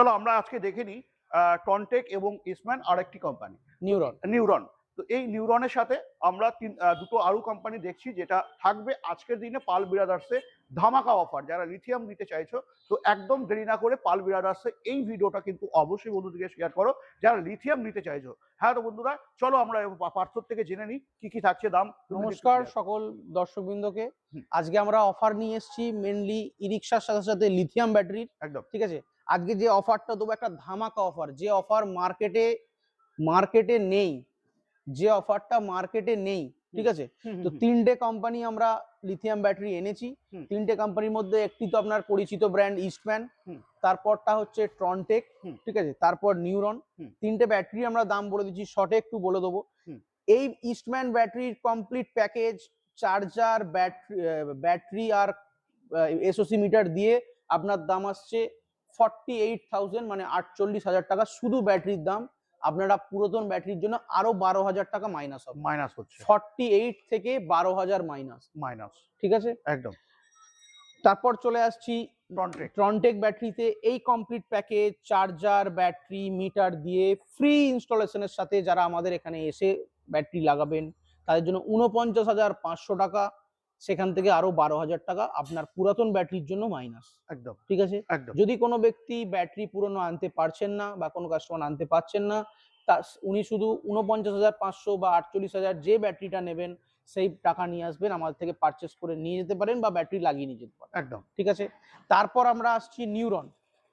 চলো আমরা আজকে দেখে নিই টনটেক এবং ইসম্যান আর একটি কোম্পানি নিউরন নিউরন তো এই নিউরনের সাথে আমরা তিন দুটো আরও কোম্পানি দেখছি যেটা থাকবে আজকের দিনে পাল বিরাদার্সে ধামাকা অফার যারা লিথিয়াম নিতে চাইছো তো একদম দেরি না করে পাল বিরাদার্সে এই ভিডিওটা কিন্তু অবশ্যই বন্ধুদেরকে শেয়ার করো। যারা লিথিয়াম নিতে চাইছো হ্যাঁ তো বন্ধুরা চলো আমরা পার্থর থেকে জেনে নিই কি কি থাকছে দাম। নমস্কার সকল দর্শকবৃন্দকে। আজকে আমরা অফার নিয়ে এসেছি মেনলি ই রিক্সার সাথে সাথে লিথিয়াম ব্যাটারির একদম। ঠিক আছে? আজকে যে অফারটা দেবো একটা ধামাকা অফার। যে অফার মার্কেটে মার্কেটে নেই। যে অফারটা মার্কেটে নেই ঠিক আছে? তো তিনটে কোম্পানি আমরা লিথিয়াম ব্যাটারি এনেছি। তিনটে কোম্পানির মধ্যে একটি তো আপনার পরিচিত ব্র্যান্ড ইস্টম্যান তারপরটা হচ্ছে ট্রনটেক ঠিক আছে? তারপর নিউরন তিনটে ব্যাটারি আমরা দাম বলে দিচ্ছি শর্টে একটু বলে দেবো। এই ইস্টম্যান ব্যাটারির complete package charger battery battery আর এসওসি মিটার দিয়ে আপনার দাম আসছে ফর্টি এইট থাউজেন্ড মানে আটচল্লিশ হাজার টাকা শুধু ব্যাটারির দাম। আপনারা পুরাতন ব্যাটারির জন্য আরও বারো হাজার টাকা মাইনাস হবে। মাইনাস হচ্ছে। ফর্টি এইট থেকে বারো হাজার মাইনাস মাইনাস ঠিক আছে? একদম। তারপর চলে আসছি টনটেক ট্রনটেক ব্যাটারিতে এই complete package charger battery meter দিয়ে ফ্রি ইনস্টলেশনের সাথে যারা আমাদের এখানে এসে ব্যাটারি লাগাবেন তাদের জন্য উনপঞ্চাশ হাজার পাঁচশো টাকা। সেখান থেকে আরও বারো হাজার টাকা আপনার পুরাতন ব্যাটারির জন্য মাইনাস একদম। ঠিক আছে? একদম। যদি কোনো ব্যক্তি ব্যাটারি পুরনো আনতে পারছেন না বা কোনো কাস্টমার আনতে পারছেন না তা উনি শুধু উনপঞ্চাশ হাজার পাঁচশো বা আটচল্লিশ হাজার যে ব্যাটারিটা নেবেন সেই টাকা নিয়ে আসবেন আমাদের থেকে পারচেস করে নিয়ে যেতে পারেন বা ব্যাটারি লাগিয়ে নিয়ে যেতে পারেন। একদম। ঠিক আছে? তারপর আমরা আসছি নিউরন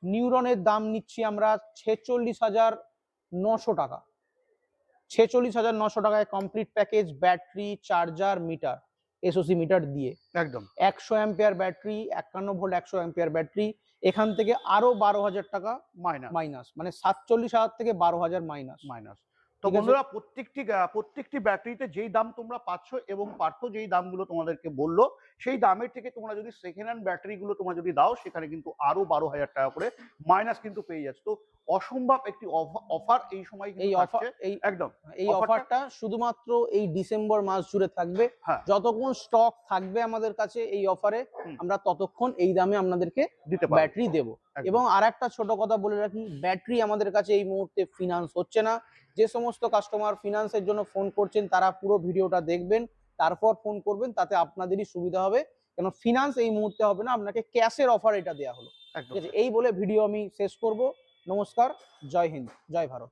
নিউরনের দাম নিচ্ছি আমরা ছেচল্লিশ হাজার নশো টাকা। ছেচল্লিশ হাজার নশো টাকায় complete package battery charger meter SOC meter দিয়ে। একদম। একশো অ্যাম্পিয়ার ব্যাটারি একান্ন ভোল্ট একশো অ্যাম্পিয়ার ব্যাটারি এখান থেকে আরও বারো হাজার টাকা মাইনাস মাইনাস মানে সাতচল্লিশ হাজার থেকে বারো হাজার মাইনাস মাইনাস তো বন্ধুরা প্রত্যেকটি প্রত্যেকটি ব্যাটারিতে যেই দাম তোমরা পাচ্ছ এবং পার্থ যেই দামগুলো তোমাদেরকে বলল সেই দামের থেকে তোমরা যদি সেকেন্ড হ্যান্ড ব্যাটারিগুলো তোমরা যদি দাও সেখানে কিন্তু আরও বারো হাজার টাকা করে মাইনাস কিন্তু পেয়ে যাচ্ছে। তো অসম্ভব একটি অফার এই সময় এই অফার এই একদম। এই অফারটা শুধুমাত্র এই ডিসেম্বর মাস জুড়ে থাকবে। হ্যাঁ। যতক্ষণ স্টক থাকবে আমাদের কাছে এই অফারে আমরা ততক্ষণ এই দামে আপনাদেরকে ব্যাটারি দেবো। এবং আর একটা ছোট কথা বলে রাখি ব্যাটারি আমাদের কাছে এই মুহূর্তে ফিনান্স হচ্ছে না। যে সমস্ত কাস্টমার ফিনান্সের জন্য ফোন করছেন তারা পুরো ভিডিওটা দেখবেন তারপর ফোন করবেন তাতে আপনাদেরই সুবিধা হবে। কেন ফিনান্স এই মুহূর্তে হবে না আপনাকে ক্যাশের অফার এটা দেওয়া হলো। ঠিক আছে? এই বলে ভিডিও আমি শেষ করব। নমস্কার জয় হিন্দ জয় ভারত।